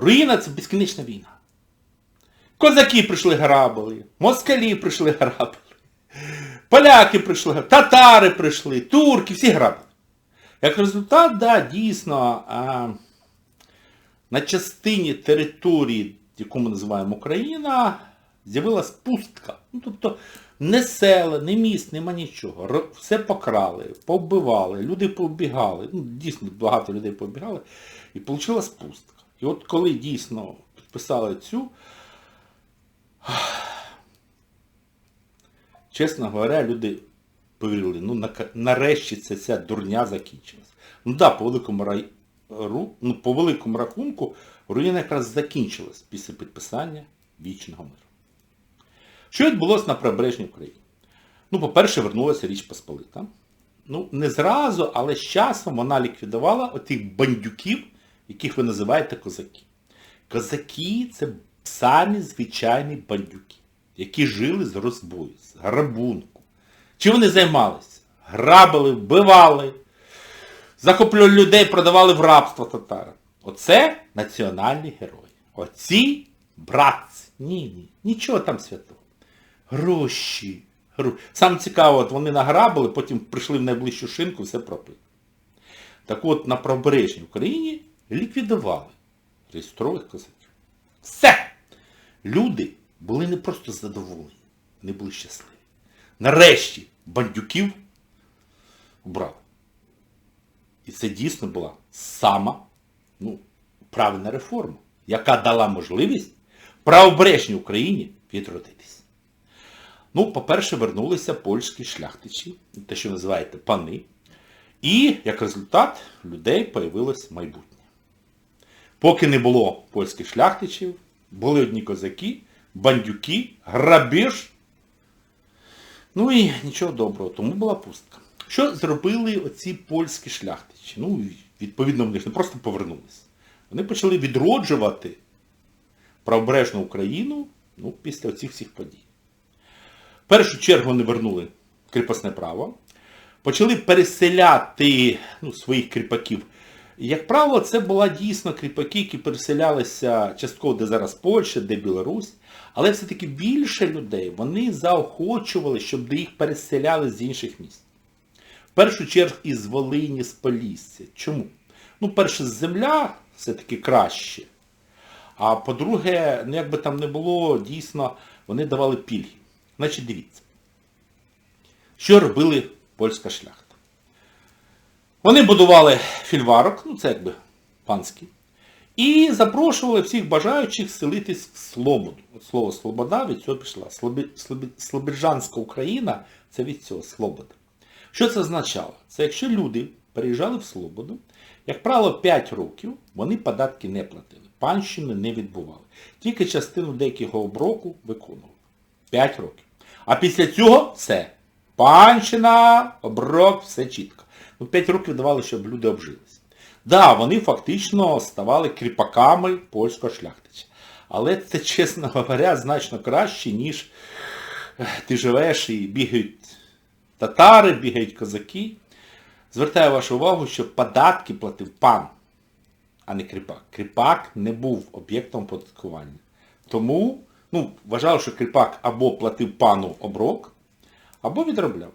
Руїна це безкінечна війна. Козаки прийшли грабили, москалі прийшли грабили, поляки прийшли, грабили, татари прийшли, турки, всі грабили. Як результат, да, дійсно, а, на частині території, яку ми називаємо Україна, з'явилась пустка. Ну, тобто не села, не міст, нема нічого. Все покрали, повбивали, люди побігали. Ну, дійсно, багато людей побігали. І вийшла пустка. І от коли дійсно підписали цю, чесно говоря, люди повірили, ну нарешті ця, ця дурня закінчилась. Ну да, по великому рай, ну, по великому рахунку, руїна якраз закінчилась після підписання вічного миру. Що відбулося на прибережній Україні? Ну, по-перше, вернулася Річ Посполита. Ну, не зразу, але з часом вона ліквідувала отих бандюків, яких ви називаєте козаки. Козаки це самі звичайні бандюки, які жили з розбою, з грабунку. Чим вони займалися? Грабили, вбивали, захоплювали людей, продавали в рабство татарам. Оце національні герої. Оці братці. Ні, ні, нічого там святого. Гроші. гро- Саме цікаво, от вони награбили, потім прийшли в найближчу шинку, все пропили. Так от на правобережній Україні ліквідували реєстрових козаків. Все! Люди були не просто задоволені, вони були щасливі. Нарешті бандюків убрали. І це дійсно була сама ну, правильна реформа, яка дала можливість правобережній Україні відродитись. Ну, по-перше, вернулися польські шляхтичі, те, що називаєте пани. І, як результат, людей появилось майбутнє. Поки не було польських шляхтичів, були одні козаки, бандюки, грабіж. Ну і нічого доброго, тому була пустка. Що зробили оці польські шляхтичі? Ну, відповідно, вони ж не просто повернулись. Вони почали відроджувати правобережну Україну ну, після оцих всіх подій. В першу чергу вони вернули кріпосне право, почали переселяти ну, своїх кріпаків. Як правило, це була дійсно кріпаки, які переселялися частково, де зараз Польща, де Білорусь. Але все-таки більше людей вони заохочували, щоб їх переселяли з інших міст. В першу чергу із Волині, з Полісся. Чому? Ну, перше, земля все-таки краще. А по-друге, ну як би там не було, дійсно, вони давали пільги. Значить, дивіться. Що робили польська шляхта? Вони будували фільварок, ну це якби панський, і запрошували всіх бажаючих селитись в Слободу. От слово Слобода від цього пішла. Слобі, слобі, Слобіджанська Україна це від цього Слобода. Що це означало? Це якщо люди переїжджали в Слободу, як правило, 5 років вони податки не платили, панщини не відбували. Тільки частину деякого оброку виконували. 5 років. А після цього все. Панщина, оброк, все чітко. Ну, 5 років давали, щоб люди обжились. Да, вони фактично ставали кріпаками польського шляхтича. Але це, чесно говоря, значно краще, ніж ти живеш і бігають татари, бігають козаки. Звертаю вашу увагу, що податки платив пан, а не кріпак. Кріпак не був об'єктом податкування. Тому ну, вважав, що кріпак або платив пану оброк, або відробляв.